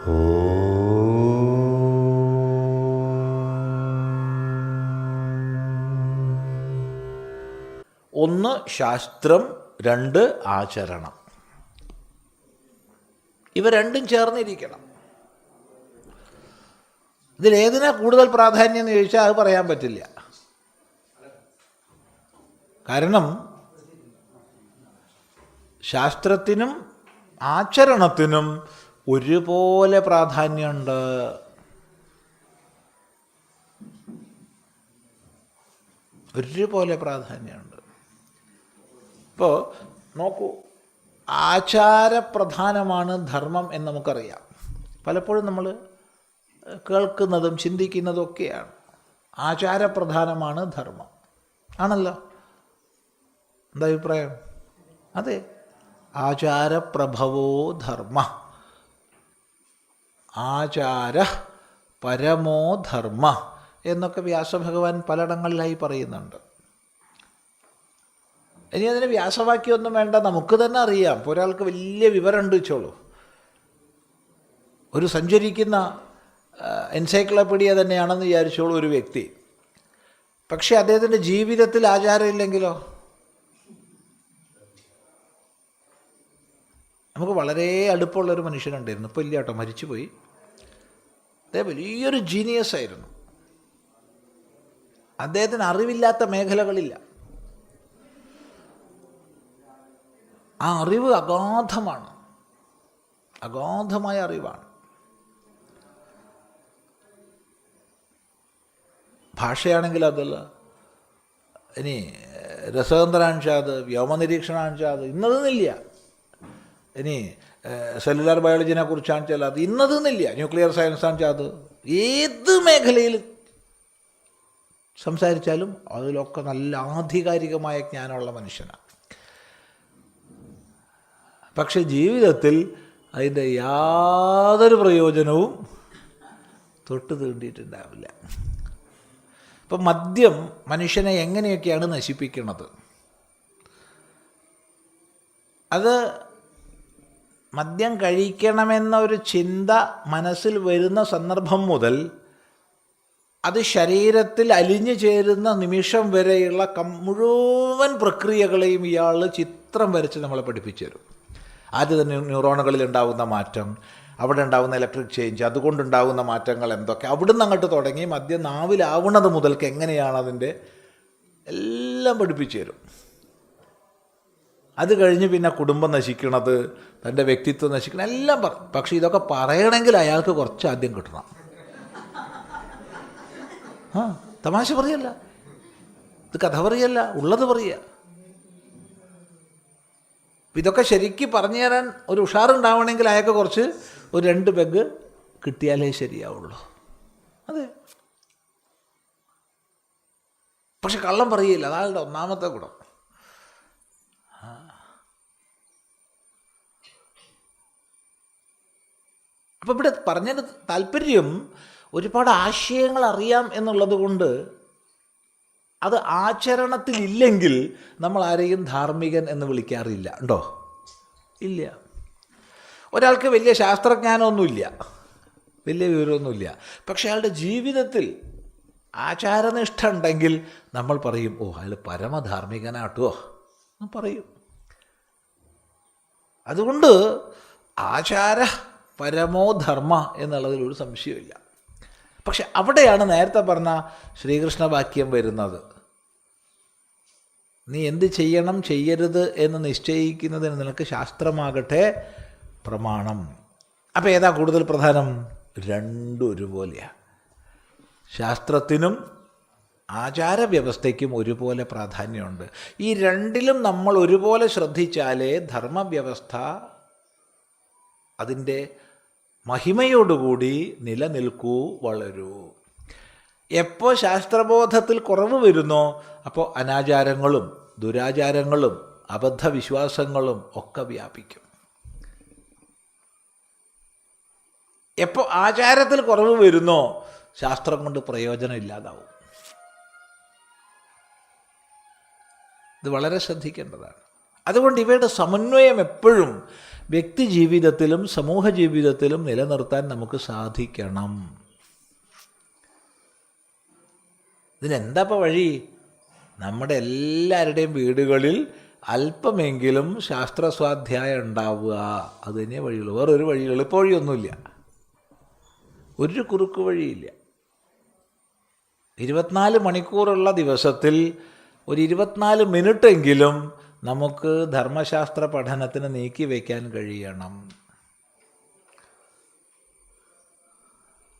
ഒന്ന് ശാസ്ത്രം രണ്ട് ആചരണം. ഇവ രണ്ടും ചേർന്നിരിക്കണം. ഇതിലേതിനാ കൂടുതൽ പ്രാധാന്യം എന്ന് ചോദിച്ചാൽ അത് പറയാൻ പറ്റില്ല. കാരണം ശാസ്ത്രത്തിനും ആചരണത്തിനും ഒരുപോലെ പ്രാധാന്യമുണ്ട്. ഒരുപോലെ പ്രാധാന്യമുണ്ട്. ഇപ്പോൾ നോക്കൂ ആചാരപ്രധാനമാണ് ധർമ്മം എന്ന് നമുക്കറിയാം. പലപ്പോഴും നമ്മൾ കേൾക്കുന്നതും ചിന്തിക്കുന്നതും ഒക്കെയാണ്. ആചാരപ്രധാനമാണ് ധർമ്മം. ആണല്ലോ? എന്താ അഭിപ്രായം? അതെ. ആചാരപ്രഭവോ ധർമ്മ. ആചാര പരമോധർമ്മ എന്നൊക്കെ വ്യാസഭഗവാൻ പലയിടങ്ങളിലായി പറയുന്നുണ്ട്. ഇനി അതിന് വ്യാസവാക്യമൊന്നും വേണ്ട നമുക്ക് തന്നെ അറിയാം. ഒരാൾക്ക് വലിയ വിവരമുണ്ട് വെച്ചോളൂ ഒരു സഞ്ചരിക്കുന്ന എൻസൈക്ലോപ്പീഡിയ തന്നെയാണെന്ന് വിചാരിച്ചോളൂ ഒരു വ്യക്തി. പക്ഷേ അദ്ദേഹത്തിന്റെ ജീവിതത്തിൽ ആചാരമില്ലെങ്കിലോ? നമുക്ക് വളരെ അടുപ്പമുള്ളൊരു മനുഷ്യനുണ്ടായിരുന്നു. ഇപ്പോൾ ഇല്ല കേട്ടോ മരിച്ചുപോയി. അദ്ദേഹം വലിയൊരു ജീനിയസ് ആയിരുന്നു. അദ്ദേഹത്തിന് അറിവില്ലാത്ത മേഖലകളില്ല. ആ അറിവ് അഗാധമാണ്. അഗാധമായ അറിവാണ്. ഭാഷയാണെങ്കിൽ അതല്ല ഇനി രസതന്ത്രാൻഷാത് വ്യോമനിരീക്ഷണാൻഷാത് ഇന്നതെന്നില്ല ഇനി സെല്ലുലാർ ബയോളജിനെ കുറിച്ചാണ് ചില അത് ഇന്നതെന്നില്ല ന്യൂക്ലിയർ സയൻസാണ് അത് ഏത് മേഖലയിൽ സംസാരിച്ചാലും അതിലൊക്കെ നല്ല ആധികാരികമായ ജ്ഞാനമുള്ള മനുഷ്യനാണ് പക്ഷെ ജീവിതത്തിൽ അതിന്റെ യാതൊരു പ്രയോജനവും തൊട്ട് തീണ്ടിയിട്ടുണ്ടാവില്ല. ഇപ്പം മദ്യം മനുഷ്യനെ എങ്ങനെയൊക്കെയാണ് നശിപ്പിക്കുന്നത് അത് മദ്യം കഴിക്കണമെന്ന ഒരു ചിന്ത മനസ്സിൽ വരുന്ന സന്ദർഭം മുതൽ അത് ശരീരത്തിൽ അലിഞ്ഞു ചേരുന്ന നിമിഷം വരെയുള്ള കം മുഴുവൻ പ്രക്രിയകളെയും ഇയാൾ ചിത്രം വരച്ച് നമ്മളെ പഠിപ്പിച്ചു തരും. ആദ്യം തന്നെ ന്യൂറോണുകളിൽ ഉണ്ടാകുന്ന മാറ്റം അവിടെ ഉണ്ടാകുന്ന ഇലക്ട്രിക് ചേഞ്ച് അതുകൊണ്ടുണ്ടാകുന്ന മാറ്റങ്ങൾ എന്തൊക്കെ അവിടുന്ന് അങ്ങോട്ട് തുടങ്ങി മദ്യം നാവിലാവുന്നത് മുതൽക്ക് എങ്ങനെയാണ് അതിന്റെ എല്ലാം പഠിപ്പിച്ചു തരും. അത് കഴിഞ്ഞ് പിന്നെ കുടുംബം നശിക്കണത് തന്റെ വ്യക്തിത്വം നശിക്കണം എല്ലാം പറയും പക്ഷെ ഇതൊക്കെ പറയണമെങ്കിൽ അയാൾക്ക് കുറച്ച് ആദ്യം കിട്ടണം. ആ തമാശ പറയല്ല. ഇത് കഥ പറയല്ല ഉള്ളത് പറയുക ഇതൊക്കെ ശരിക്ക് പറഞ്ഞു തരാൻ ഒരു ഉഷാറുണ്ടാവണമെങ്കിൽ അയാൾക്ക് കുറച്ച് ഒരു രണ്ട് പെഗ് കിട്ടിയാലേ ശരിയാവുള്ളൂ. അതെ. പക്ഷെ കള്ളം പറയില്ല അതാളുടെ ഒന്നാമത്തെ ഗുണം. അപ്പം ഇവിടെ പറഞ്ഞതിന് താല്പര്യം ഒരുപാട് ആശയങ്ങൾ അറിയാം എന്നുള്ളത് കൊണ്ട് അത് ആചരണത്തിലില്ലെങ്കിൽ നമ്മൾ ആരെയും ധാർമ്മികൻ എന്ന് വിളിക്കാറില്ല. ഉണ്ടോ? ഇല്ല. ഒരാൾക്ക് വലിയ ശാസ്ത്രജ്ഞാനമൊന്നുമില്ല. വലിയ വിവരമൊന്നുമില്ല. പക്ഷെ അയാളുടെ ജീവിതത്തിൽ ആചാരനിഷ്ഠ ഉണ്ടെങ്കിൽ നമ്മൾ പറയും ഓ അയാൾ പരമധാർമ്മികനാട്ടോ. പറയും. അതുകൊണ്ട് ആചാര പരമോ ധർമ്മ എന്നുള്ളതിൽ ഒരു സംശയമില്ല പക്ഷെ അവിടെയാണ് നേരത്തെ പറഞ്ഞ ശ്രീകൃഷ്ണ വാക്യം വരുന്നത്. നീ എന്ത് ചെയ്യണം ചെയ്യരുത് എന്ന് നിശ്ചയിക്കുന്നതിന് നിനക്ക് ശാസ്ത്രമാകട്ടെ പ്രമാണം. അപ്പോൾ ഏതാ കൂടുതൽ പ്രധാനം? രണ്ടും ഒരുപോലെയാണ് ശാസ്ത്രത്തിനും ആചാരവ്യവസ്ഥയ്ക്കും ഒരുപോലെ പ്രാധാന്യമുണ്ട്. ഈ രണ്ടിലും നമ്മൾ ഒരുപോലെ ശ്രദ്ധിച്ചാലേ ധർമ്മവ്യവസ്ഥ അതിന്റെ മഹിമയോടുകൂടി നിലനിൽക്കൂ വളരൂ. എപ്പോൾ ശാസ്ത്രബോധത്തിൽ കുറവ് വരുന്നോ അപ്പോൾ അനാചാരങ്ങളും ദുരാചാരങ്ങളും അബദ്ധവിശ്വാസങ്ങളും ഒക്കെ വ്യാപിക്കും. എപ്പോൾ ആചാരത്തിൽ കുറവ് വരുന്നോ ശാസ്ത്രം കൊണ്ട് പ്രയോജനം ഇല്ലാതാവും. ഇത് വളരെ ശ്രദ്ധിക്കേണ്ടതാണ്. അതുകൊണ്ട് ഇവയുടെ സമന്വയം എപ്പോഴും വ്യക്തി ജീവിതത്തിലും സമൂഹ ജീവിതത്തിലും നിലനിർത്താൻ നമുക്ക് സാധിക്കണം. ഇതിനെന്താ ഇപ്പോൾ വഴി? നമ്മുടെ എല്ലാവരുടെയും വീടുകളിൽ അല്പമെങ്കിലും ശാസ്ത്ര സ്വാധ്യായം ഉണ്ടാവുക. അത് തന്നെ വഴിയുള്ളൂ വേറൊരു വഴി എളുപ്പവഴിയൊന്നുമില്ല ഒരു കുറുക്ക് വഴിയില്ല. ഇരുപത്തിനാല് മണിക്കൂറുള്ള ദിവസത്തിൽ ഒരു ഇരുപത്തിനാല് മിനിറ്റെങ്കിലും നമുക്ക് ധർമ്മശാസ്ത്ര പഠനത്തിന് നീക്കി വയ്ക്കാൻ കഴിയണം.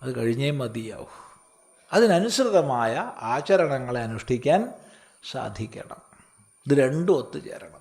അത് കഴിഞ്ഞേ മതിയാവും. അതിനനുസൃതമായ ആചരണങ്ങളെ അനുഷ്ഠിക്കാൻ സാധിക്കണം. ഇത് രണ്ടും ഒത്തുചേരണം.